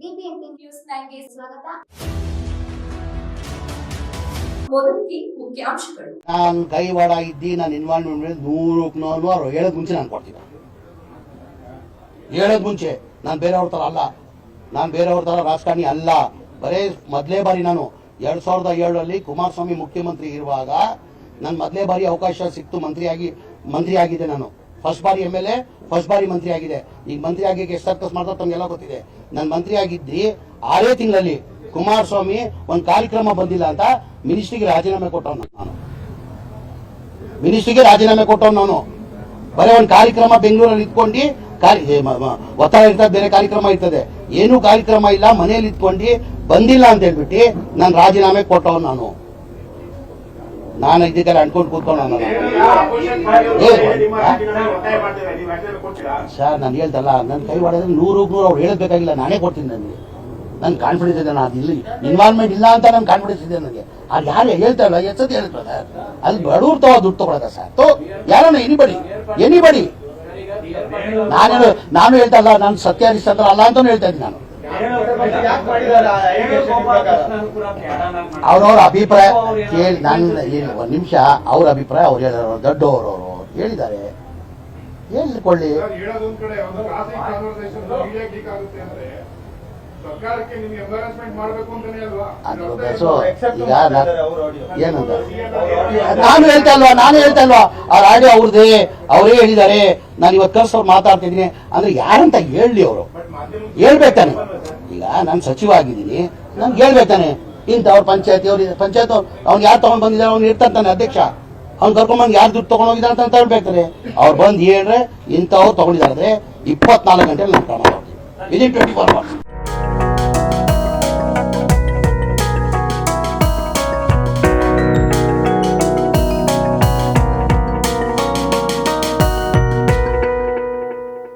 News ಸ್ವಾಗತ. ನಾನು ಕೈವಾಡ ಇದ್ದಿ, ನಾನು ಇನ್ವಾಲ್ವ್ಮೆಂಟ್ ಮೇಲೆ ನೂರಕ್ಕೆ ನೂರು ಹೇಳೋದ್ ಮುಂಚೆ ನಾನು ಕೊಡ್ತೀನಿ. ಹೇಳೋದ್ ಮುಂಚೆ, ನಾನು ಬೇರೆಯವ್ರ ಥರ ಅಲ್ಲ. ನಾನು ಬೇರೆಯವ್ರ ಥರ ರಾಜಕಾರಣಿ ಅಲ್ಲ. ಬರೇ ಮೊದಲೇ ಬಾರಿ ನಾನು ಎರಡ್ ಸಾವಿರದ ಏಳರಲ್ಲಿ ಕುಮಾರಸ್ವಾಮಿ ಮುಖ್ಯಮಂತ್ರಿ ಇರುವಾಗ, ನಾನು ಮೊದಲೇ ಬಾರಿ ಅವಕಾಶ ಸಿಕ್ತು, ಮಂತ್ರಿಯಾಗಿ ಮಂತ್ರಿ ಆಗಿದ್ದೆ ನಾನು. ಫಸ್ಟ್ ಬಾರಿ ಎಂ ಎಲ್ ಎ ಫಸ್ಟ್ ಬಾರಿ ಮಂತ್ರಿ ಆಗಿದೆ. ಈಗ ಮಂತ್ರಿ ಆಗಿ ಎಷ್ಟು ಸರ್ಕಸ್ ಮಾಡ್ತಾರೆ ತಮ್ಗೆಲ್ಲ ಗೊತ್ತಿದೆ. ನಾನು ಮಂತ್ರಿ ಆಗಿದ್ದಿ ಆರೇ ತಿಂಗಳಲ್ಲಿ ಕುಮಾರಸ್ವಾಮಿ ಒಂದು ಕಾರ್ಯಕ್ರಮ ಬಂದಿಲ್ಲ ಅಂತ ಮಿನಿಸ್ಟ್ರಿಗೆ ರಾಜೀನಾಮೆ ಕೊಟ್ಟವನು ನಾನು. ಮಿನಿಸ್ಟ್ರಿಗೆ ರಾಜೀನಾಮೆ ಕೊಟ್ಟವನು ನಾನು. ಬರೀ ಒಂದು ಕಾರ್ಯಕ್ರಮ ಬೆಂಗಳೂರಲ್ಲಿ ಇಟ್ಕೊಂಡು ಒತ್ತಡ ಇರ್ತದೆ, ಬೇರೆ ಕಾರ್ಯಕ್ರಮ ಇರ್ತದೆ. ಏನೂ ಕಾರ್ಯಕ್ರಮ ಇಲ್ಲ, ಮನೆಯಲ್ಲಿ ಇಟ್ಕೊಂಡು ಬಂದಿಲ್ಲ ಅಂತ ಹೇಳ್ಬಿಟ್ಟು ನಾನು ರಾಜೀನಾಮೆ ಕೊಟ್ಟವನು ನಾನು. ನಾನು ಇದಕ್ಕೆಲ್ಲ ಅನ್ಕೊಂಡು ಕೂತ್ಕೊಂಡು ನಾನು. ಸರ್ ನಾನು ಹೇಳ್ತಲ್ಲ ನನ್ನ ಕೈ ಹೊಡೆದ್ರೆ ನೂರು ನೂರು ಅವ್ರು ಹೇಳಬೇಕಾಗಿಲ್ಲ ನಾನೇ ಕೊಡ್ತೀನಿ ನನಗೆ. ನನ್ ಕಾನ್ಫಿಡೆನ್ಸ್ ಇದೆ ನಾನು ಇಲ್ಲಿ ಇನ್ವಾಲ್ವ್ಮೆಂಟ್ ಇಲ್ಲ ಅಂತ ನನ್ನ ಕಾನ್ಫಿಡೆನ್ಸ್ ಇದೆ ನನಗೆ. ಅದು ಯಾರು ಹೇಳ್ತಾರಲ್ಲ ಎಷ್ಟೊತ್ತು ಹೇಳ್ತಾರೆ ಅಲ್ಲಿ ಬಡವ್ರು ತಗೋ ದುಡ್ಡು ತಗೊಳಕ ಸರ್? ತೋ ಯಾರನ್ನ ಎನಿಬಡಿ ಎನಿಬಡಿ ನಾನೇನು ನಾನು ಹೇಳ್ತಾ ಇಲ್ಲ ನಾನು ಸತ್ಯ ಅಲ್ಲ ಅಂತಾನು ಹೇಳ್ತಾ ಇದ್ದೀನಿ ನಾನು. ಅವ್ರವ್ರ ಅಭಿಪ್ರಾಯ ಕೇಳಿ ನನ್ನ ಏನು ಒಂದು ನಿಮಿಷ ಅವ್ರ ಅಭಿಪ್ರಾಯ ಅವ್ರು ಹೇಳಿದ್ರು ದೊಡ್ಡವರು ಅವರು ಹೇಳಿದ್ದಾರೆ. ಹೇಳಿಕೊಳ್ಳಿ. ನಾನು ಹೇಳ್ತಾ ಇಲ್ವಾ? ನಾನು ಹೇಳ್ತಾ ಇಲ್ವಾ? ಅವ್ರ ಆಡಿಯೋ ಅವ್ರದೇ ಅವರೇ ಹೇಳಿದ್ದಾರೆ. ನಾನು ಇವತ್ತು ಕರ್ಸವ್ರು ಮಾತಾಡ್ತಿದ್ದೀನಿ. ಅಂದ್ರೆ ಯಾರಂತ ಹೇಳಿ ಅವರು. ಹೇಳ್ಬೇಕಾನೆ ಈಗ ನಾನು ಸಚಿವ ಆಗಿದ್ದೀನಿ ನನ್ಗೆ ಹೇಳ್ಬೇಕಾನೆ ಇಂಥವ್ರ ಪಂಚಾಯತಿ ಅವ್ರ ಪಂಚಾಯತ್ ಅವ್ನು ಯಾರು ತಗೊಂಡ್ ಬಂದಿದ್ದಾರೆ, ಅವ್ನು ಇರ್ತಾನೆ ಅಧ್ಯಕ್ಷ. ಅವ್ನು ಕರ್ಕೊಂಡ್ಬಂದು ಯಾರು ದುಡ್ಡು ತಗೊಂಡೋಗಿದ್ದಾರೆ ಅಂತ ಹೇಳ್ಬೇಕಾರೆ ಅವ್ರು ಬಂದು ಹೇಳ್ರೆ ಇಂಥವ್ರು ತಗೊಂಡಿದ್ದಾರೆ. ಇಪ್ಪತ್ನಾಲ್ಕು ಗಂಟೆ ನಾನು ಕಾಣ ವಿದಿನ್ ಟ್ವೆಂಟಿ ಫೋರ್ ಅವರ್ಸ್